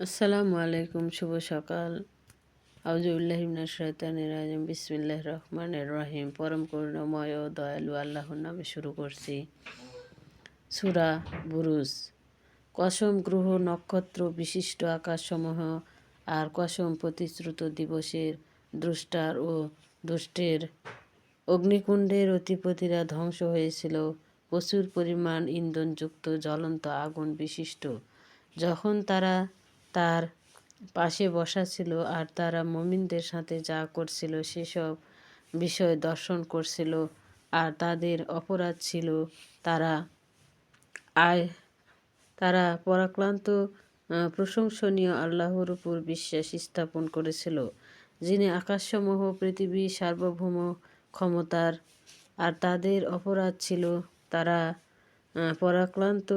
আসসালামু আলাইকুম, শুভ সকাল। আউজুবিল্লাহিমিনা শৈতানির রাজিম। বিসমিল্লাহ রহমানের রহিম। পরম করুণাময় দয়ালু আল্লাহর নামে শুরু করছি সুরা বুরুজ। কসম গ্রহ, নক্ষত্র বিশিষ্ট আকাশসমূহ আর কসম প্রতিশ্রুত দিবসের দ্রষ্টার ও দুষ্টের অগ্নিকুণ্ডের অতিপতিরা ধ্বংস হয়েছিল। প্রচুর পরিমাণ ইন্ধনযুক্ত জ্বলন্ত আগুন বিশিষ্ট। যখন তারা তার পাশে বসা ছিল আর তারা মমিনদের সাথে যা করছিল সেসব বিষয় দর্শন করছিল আর তাদের অপরাধ ছিল তারা আয়, তারা পরাক্রান্ত প্রশংসনীয় আল্লাহর উপর বিশ্বাস স্থাপন করেছিল, যিনি আকাশসমূহ পৃথিবী সার্বভৌম ক্ষমতার আর তাদের অপরাধ ছিল তারা পরাক্রান্ত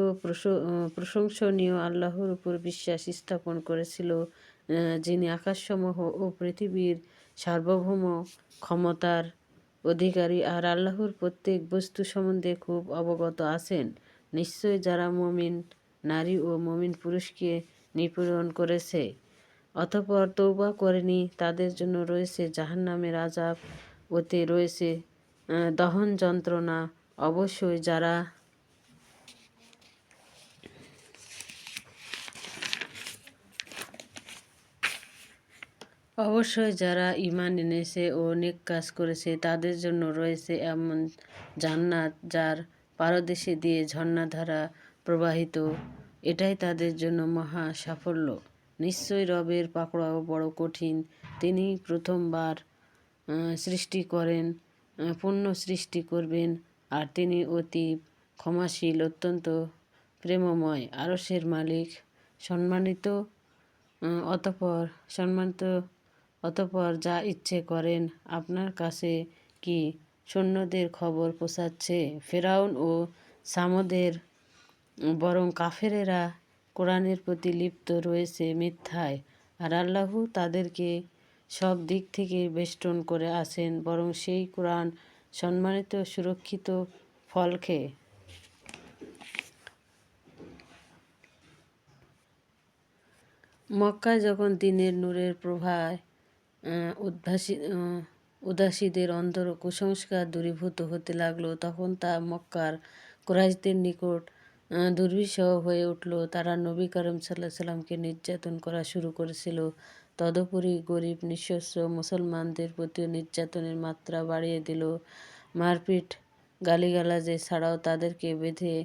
প্রশংসনীয় আল্লাহর উপর বিশ্বাস স্থাপন করেছিল যিনি আকাশসমূহ ও পৃথিবীর সার্বভৌম ক্ষমতার অধিকারী। আর আল্লাহর প্রত্যেক বস্তু সম্বন্ধে খুব অবগত আছেন। নিশ্চয় যারা মমিন নারী ও মমিন পুরুষকে নিপীড়ন করেছে, অতপর তৌবা করেনি, তাদের জন্য রয়েছে জাহান্নামের আজাব ওতে রয়েছে দহন যন্ত্রণা। অবশ্যই যারা অবশ্যই যারা ইমান এনেছে ও নেক কাজ করেছে, তাদের জন্য রয়েছে এমন জান্নাত যার পারদেশে দিয়ে ঝর্ণাধারা প্রবাহিত। এটাই তাদের জন্য মহা সাফল্য। নিশ্চয়ই রবের পাকড়াও বড় কঠিন। তিনি প্রথমবার সৃষ্টি করেন পূর্ণ সৃষ্টি করবেন আর তিনি অতি ক্ষমাশীল, অত্যন্ত প্রেমময় আরসের মালিক। সম্মানিত অতপর সম্মানিত অতপর যা ইচ্ছে করেন, আপনার কাছে কি সৈন্যদের খবর পোষাচ্ছে ফেরাউন ও সামদের, বরং কাফেরেরা কোরআনের প্রতি লিপ্ত রয়েছে মিথ্যায়। আর আল্লাহু তাদেরকে সব দিক থেকে বেষ্টন করে আছেন, বরং সেই কোরআন সম্মানিত, সুরক্ষিত ফল খেয়ে। মক্কায় যখন দিনের নূরের প্রভায় উদ্ভাসী উদাসীদের অন্তর কুসংস্কার দূরীভূত হতে লাগল। তখন তা মক্কার কোরাইশদের নিকট দুর্বিষহ হয়ে উঠল। তারা নবী করিম সাল্লাহ সাল্লামকে নির্যাতন করা শুরু করেছিল। তদুপরি গরিব নিঃস্ব মুসলমানদের প্রতিও নির্যাতনের মাত্রা বাড়িয়ে দিল। মারপিট গালিগালাজে ছাড়াও তাদেরকে বেঁধে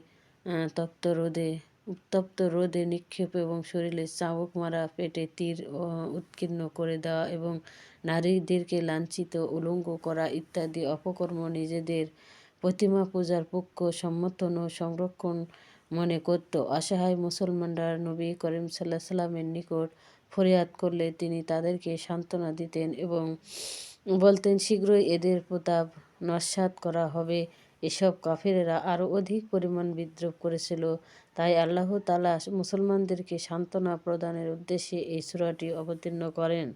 তপ্ত রোদে উত্তপ্ত রোদে নিক্ষেপ এবং শরীরে চাবুক মারা পেটে তীর উৎকীর্ণ করে দেওয়া এবং নারীদেরকে লাঞ্ছিত, উলঙ্গ করা ইত্যাদি অপকর্ম নিজেদের প্রতিমা পূজার পক্ষ, সমর্থন ও সংরক্ষণ মনে করত। অসহায় মুসলমানরা নবী করিম সাল্লাহ সাল্লামের নিকট ফরিয়াদ করলে তিনি তাদেরকে সান্ত্বনা দিতেন এবং বলতেন, শীঘ্রই এদের প্রতাপ নস্বাত করা হবে। এসব কাফেরেরা আরও অধিক পরিমাণ বিদ্রোহ করেছিল। তাই আল্লাহ তালা মুসলমানদেরকে সান্ত্বনা প্রদানের উদ্দেশ্যে এই সুরাটি অবতীর্ণ করেন।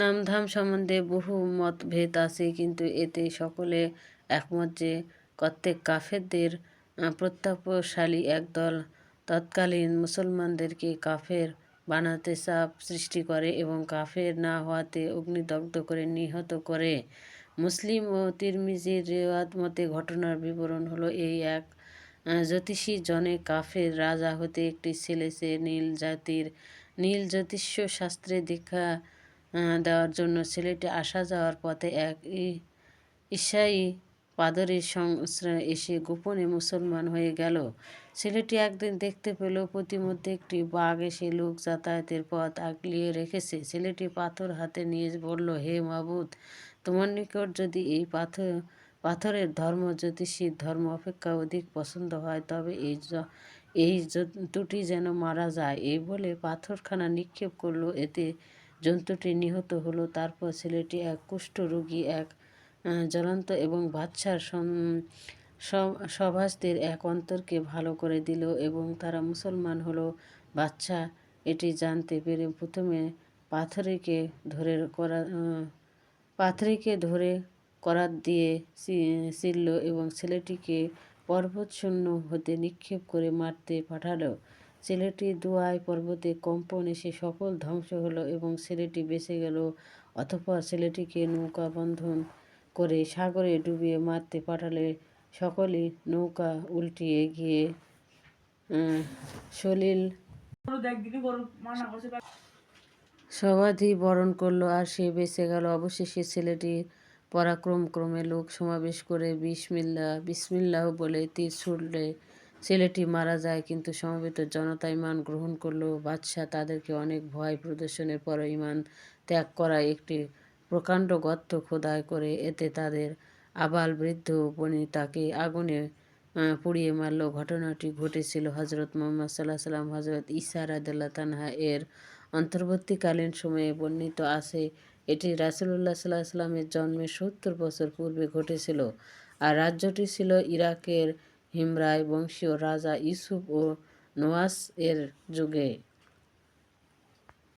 নামধাম সম্বন্ধে বহু মতভেদ আছে, কিন্তু এতে সকলে একমত যে প্রত্যেক কাফেরদের প্রত্যাপশালী একদল। তৎকালীন মুসলমানদেরকে কাফের বানাতে চাপ সৃষ্টি করে এবং কাফের না হওয়াতে অগ্নিদগ্ধ করে নিহত করে। মুসলিম ও তিরমিজির রেওয়াত মতে ঘটনার বিবরণ হলো এই এক জ্যোতিষী জনে কাফের রাজা হতে একটি ছেলে, সে নীল জাতির, নীল জ্যোতিষ্য শাস্ত্রে দীক্ষা দেওয়ার জন্য ছেলেটি আসা যাওয়ার পথে এক ঈশাই পাদরের সংশ্রয় এসে গোপনে মুসলমান হয়ে গেল। ছেলেটি একদিন দেখতে পেল, প্রতিমধ্যে একটি বাঘ এসে লোক যাতায়াতের পথ আগলিয়ে রেখেছে। ছেলেটি পাথর হাতে নিয়ে বলল, হে মাবুদ, তোমার নিকট যদি এই পাথর, পাথরের ধর্ম, জ্যোতিষীর ধর্ম অপেক্ষা অধিক পছন্দ হয়, তবে এই এই জন্তুটি যেন মারা যায়। এই বলে পাথরখানা নিক্ষেপ করল। এতে জন্তুটি নিহত হলো। তারপর ছেলেটি এক কুষ্ঠ রোগী, এক জ্বলন্ত এবং বাচ্চার সভাসদের এক অন্তরকে ভালো করে দিল এবং তারা মুসলমান হলো। বাচ্চা এটি জানতে পেরে প্রথমে পাথরিকে ধরে করা পাথরিকে ধরে করাত দিয়ে ছিল এবং ছেলেটিকে পর্বতশূন্য হতে নিক্ষেপ করে মারতে পাঠালো। ছেলেটি দুয়ায় পর্বতে কম্পন এসে সকল ধ্বংস হলো এবং ছেলেটি বেঁচে গেল, অথবা ছেলেটিকে নৌকা বন্ধন করে সাগরে ডুবিয়ে মারতে পাঠালে সকলে নৌকা উল্টিয়ে গিয়ে সলিল সমাধি বরণ করল আর সে বেঁচে গেল। অবশেষে ছেলেটি পরাক্রম ক্রমে লোক সমাবেশ করে বিসমিল্লা, বিসমিল্লাহ বলে তীর ছুড়লে ছেলেটি মারা যায়। কিন্তু সমবেত জনতা ইমান গ্রহণ করল। বাদশাহ তাদেরকে অনেক ভয় প্রদর্শনের পর ইমান ত্যাগ করা একটি প্রকাণ্ড গর্ত খোদাই করে, এতে তাদের আবাল বৃদ্ধ বনিতাকে আগুনে পুড়িয়ে মারল। ঘটনাটি ঘটেছিল হজরত মোহাম্মদ সাল্লাহ সাল্লাম হজরত ইসা রাদিল্লা তানহা এর অন্তর্বর্তীকালীন সময়ে বর্ণিত আছে। এটি রাসুলুল্লাহ সাল্লাহ সাল্লামের জন্মের সত্তর বছর পূর্বে ঘটেছিল আর রাজ্যটি ছিল ইরাকের হিমরায় বংশীয় রাজা ইউসুফ ও নোয়াস এর যুগে।